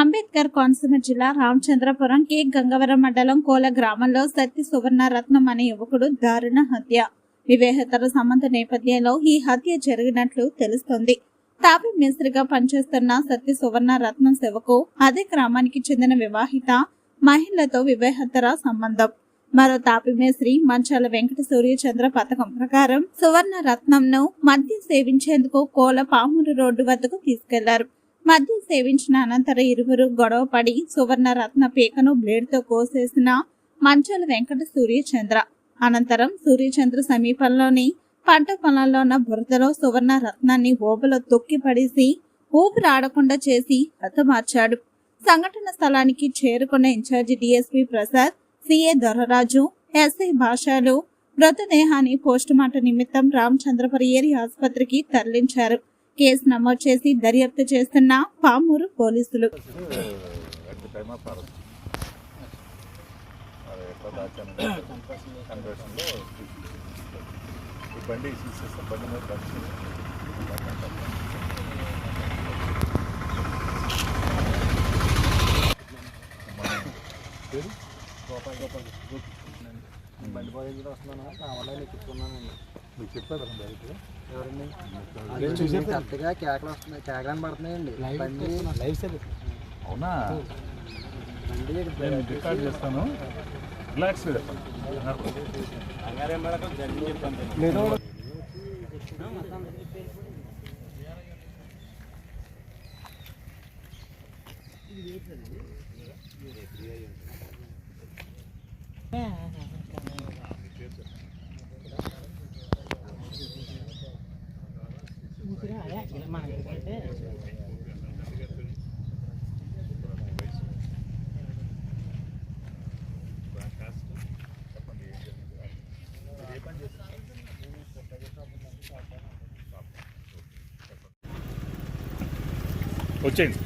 అంబేద్కర్ కోనసీమ జిల్లా రామచంద్రపురం కే గంగవరం మండలం కోల గ్రామంలో సత్య సువర్ణ రత్నం అనే యువకుడు దారుణ హత్య. వివేహతర సంబంధ నేపథ్యంలో ఈ హత్య జరిగినట్లు తెలుస్తోంది. తాపి మేస్త్రిగా పనిచేస్తున్న సత్య సువర్ణ రత్నం శివకు అదే గ్రామానికి చెందిన వివాహిత మహిళతో వివేహతర సంబంధం. మరో తాపి మేస్త్రి మంచాల వెంకట సూర్యచంద్ర పథకం ప్రకారం సువర్ణ రత్నంను మద్యం సేవించేందుకు కోల పామూరు రోడ్డు వద్దకు తీసుకెళ్ళారు. మద్యం సేవించిన అనంతరం ఇరువురు గొడవపడి సువర్ణరత్న సువర్ణ రత్న పీకను బ్లేడ్తో కోసేసిన మంచాల వెంకట సూర్యచంద్ర. అనంతరం సూర్యచంద్ర సమీపంలోని పంట పొలంలో ఉన్న బురదలో సువర్ణ రత్నాన్ని ఓబలో తొక్కి పడేసి ఊపిరాడకుండా చేసి హతమార్చాడు సంఘటన స్థలానికి చేరుకున్న in-charge DSP Prasad CI Doraraju SI భాషలు మృతదేహాన్ని పోస్టుమార్టం నిమిత్తం రామచంద్రపురి ఏరి ఆసుపత్రికి తరలించారు. కేసు నమోదు చేసి దర్యాప్తు చేస్తున్న పామూరు పోలీసులు. బండి పోయి కూడా వస్తున్నాను కావాలని ఎక్కించుకున్నానండి. మీకు డైరెక్ట్గా? ఎవరండి? కరెక్ట్గా కేకలు వస్తున్నాయి కేకలని పడుతున్నాయండి. బండి లైవ్ సార్ అవునా? నేను రికార్డ్ చేస్తాను. రిలాక్స్ లేదు వచ్చేయండి.